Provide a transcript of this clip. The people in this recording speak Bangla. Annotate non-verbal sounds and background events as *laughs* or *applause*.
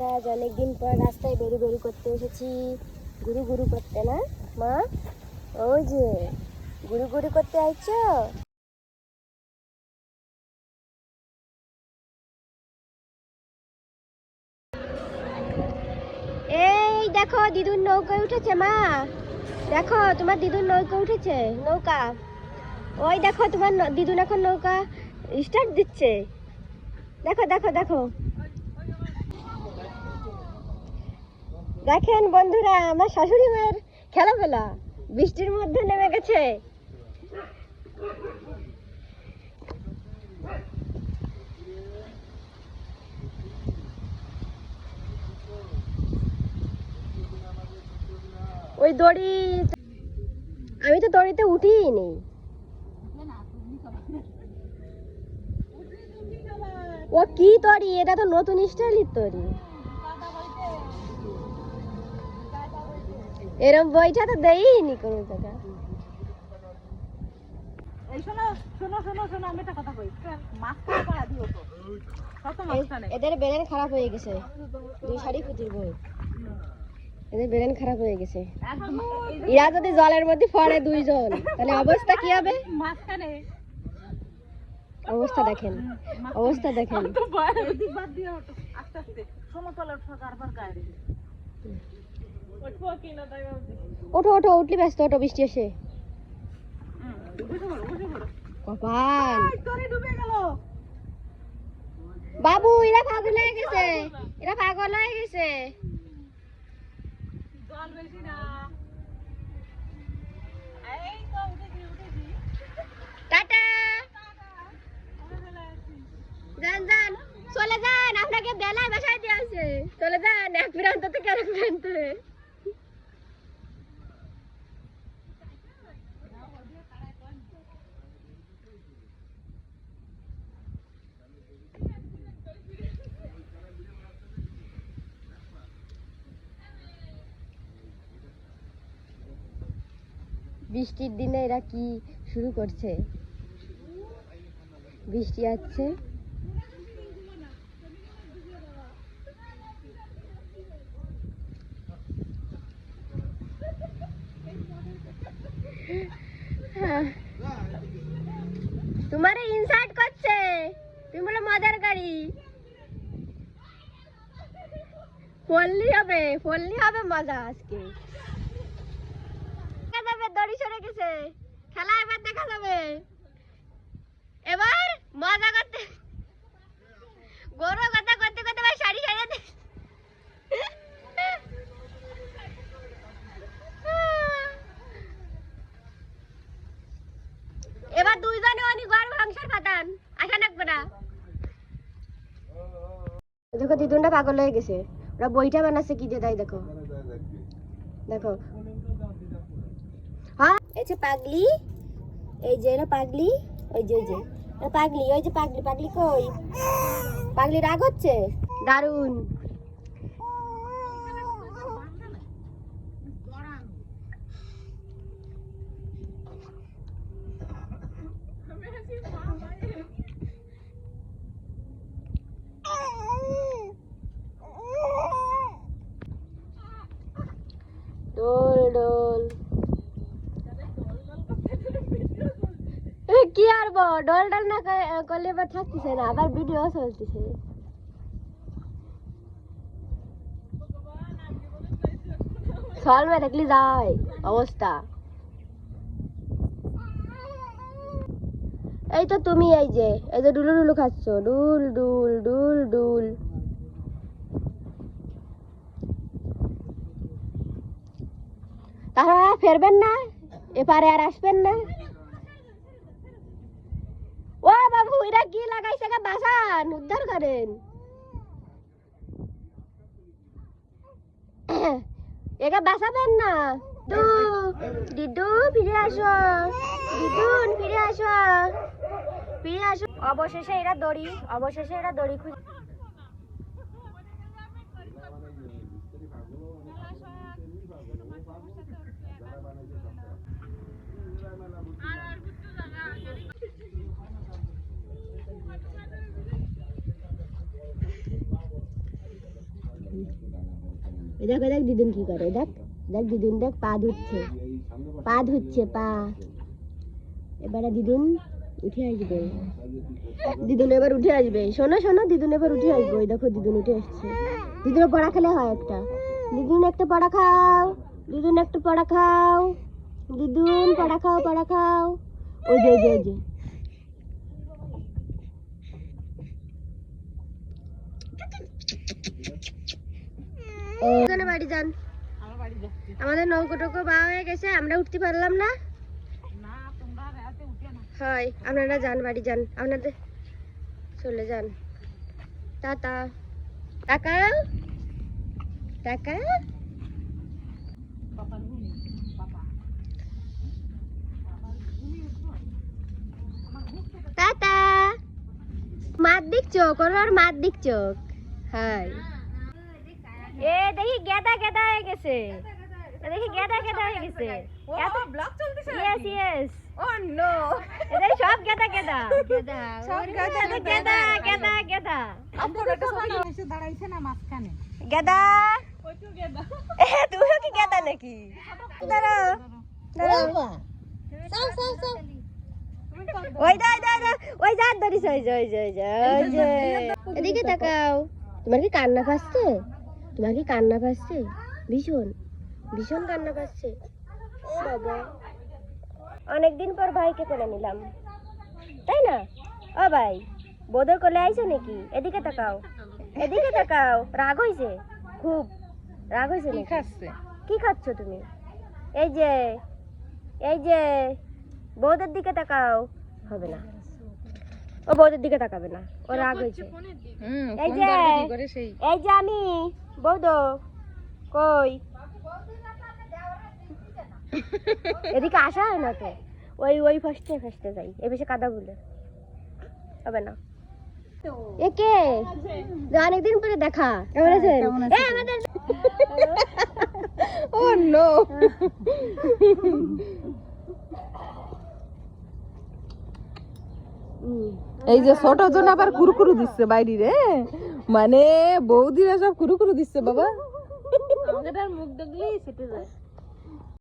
আমরা আজ অনেকদিন পর রাস্তায় বেরু বেরু করতে এসেছি। গুরু গুরু করতে না? মা? ওই যে, গুরু গুরু করতে আইছো? এই দেখো, দিদুর নৌকায় উঠেছে মা। দেখো, তোমার দিদুর নৌকা উঠেছে, নৌকা। ওই দেখো, তোমার দিদুন এখন নৌকা স্টার্ট দিচ্ছে। দেখো দেখো দেখো। দেখেন বন্ধুরা, আমার শাশুড়ি মায়ের খেলাফেলা বৃষ্টির মধ্যে নেমে গেছে। ওই দড়ি, আমি তো দড়িতে উঠিই ও কি তরি এটা তো নতুন স্টাইলের তরি এরম বইটা তো দেইনি কোনো জায়গা এই শোনো শোনো শোনো শোনো আমি একটা কথা কই। মাছ পাড়া দিও তো। কত মাছখানে এদের ব্রেন খারাপ হয়ে গেছে। দুই শাড়ি খুঁজির বই। এদের ব্রেন খারাপ হয়ে গেছে। এরা যদি জলের মধ্যে পড়ে দুইজন তাহলে অবস্থা কি হবে? অবস্থা দেখেন। অবস্থা দেখেন। বাদ দিয়ে আস্তে আস্তে। সমতল ওঠো কারবার ওঠো ওঠো, উঠলি ব্যস্ত, ওঠো, বৃষ্টি গেল বাবু, এরা পাগল হয়ে গেছে। এরা পাগল হয়ে গেছে। চলে যান, আপনাকে বেলায় বাসায় দিয়ে আছে চলে যান, এক প্রান্ত থেকে আরেক বৃষ্টির দিনে এরা কি শুরু করছে? বৃষ্টি আসছে। তোমারে ইনসার্ট করছে। তুমি বলে মজার গাড়ি। ফললি হবে ফললি হবে মজা আজকে। গেছে খেলা এবার দেখা যাবে। এবার মজা করতে গরু কথা করতে করতে ভাই শাড়ি সারিয়ে এবার দুইজনে অনেক পাতান। আসা লাগবে না। দেখো, দিদুনটা পাগল হয়ে গেছে। ওরা বইটা বানাচ্ছে কি দিয়ে তাই দেখো। দেখো এই যে পাগলি, এই যে এরা পাগলি, ওই যে ওই যে পাগলি, ওই যে পাগলি পাগলি কই? পাগলি রাগ হচ্ছে? দারুণ ডোল ডোল। কি আর বো ডল ডল না করে- করলে এবার থাকতেছে না, আবার ভিডিও চলতেছে। সলভে থাকলে যায়, অবস্থা। এই তো তুমি এই যে এই যে ডুলু ডুলু খাচ্ছ। ডুল ডুল ডুল ডুল। তারা ফেরবেন না? এপারে আর আসবেন না? এরা কি লাগাইছে গা বাসান? উদ্ধার করেন। *coughs* এগা না। দু দিদু, ফিরে আসো। দিদুন ফিরে আসো। ফিরে আসো। অবশেষে এরা দড়ি, অবশেষে এরা দড়ি খুঁজে এই দেখ দেখ দিদুন কি করে দেখ দেখ দিদুন, দেখ পা ধুচ্ছে পা ধুচ্ছে, পা। এবারে দিদুন উঠে আসবে। দিদুন এবার উঠে আসবে। শোনো শোনো, দিদুন এবার উঠে আসবে। ওই দেখো, দিদুন উঠে আসছে। দিদুনের পড়া খেলে হয় একটা। দিদুন একটা পড়া খাও, দিদুন একটা পড়া খাও, দিদুন পড়া খাও পড়া খাও। ওই যে ওই যে ওই যে। ওখানে বাড়ি যান। আমাদের নৌকো টৌকো পাওয়া হয়ে গেছে, আমরা উঠতে পারলাম না। হয়, আপনারা যান, বাড়ি যান। আপনাদের চলে যান। টাটা। টাকা? টাকা? টাটা। মাত দিক চোখ, ওর মাত দিক চোখ। হাই এ দেখি গেদা গেদা হয়ে গেছে। দেখি গেদা গেদা হয়ে গেছে। ও ব্লগ চলতেছে ইয়েস ইয়েস ও নো এদের সব গেদা গেদা। গেদা সব গেদা, গেদা। গেদা গেদা আপনারা তো সবাই এসে দাঁড়াইছে না মাঝখানে? গেদা। কইছো গেদা। এ তুইও কি গেদা নাকি? দাঁড়াও দাঁড়াও। ওই দা ওই দা ওই দা, ওই যা ধরিস ওই যে ওই যে ওই যে ওই যে এদিকে তাকাও। তোমার কি কান্না পাচ্ছে? তোমার কি কান্না পাচ্ছে? ভীষণ ভীষণ কান্না পাচ্ছে। ও বাবা। অনেকদিন পর ভাইকে করে নিলাম। তাই না? ও ভাই বোধর কোলে আইছো নাকি? এদিকে তাকাও। এদিকে তাকাও। রাগ হইছে? খুব রাগ হইছে কি খাচ্ছে? কি খাচ্ছ তুমি? এই যে এই যে বৌদের দিকে তাকাও। হবে না। ও বৌদের দিকে তাকাবে না। ও রাগ হয়েছে। এই যে এই যে আমি বৌদ কই? এদিকে আসা হয় না তো? ওই ওই ফার্স্টে ফার্স্টে যাই। এ বেশি কাদা বলে। হবে না। এ কে? যে অনেকদিন পরে দেখা। কেমন আছেন? আমাদের ও নো *laughs* *laughs* এই যে ছোট জন আবার কুরকুরু দিচ্ছে বাইরে রে। মানে বৌদিরা সব কুরুকুরু দিচ্ছে বাবা। মুখ দেখলেই সেটে যায়।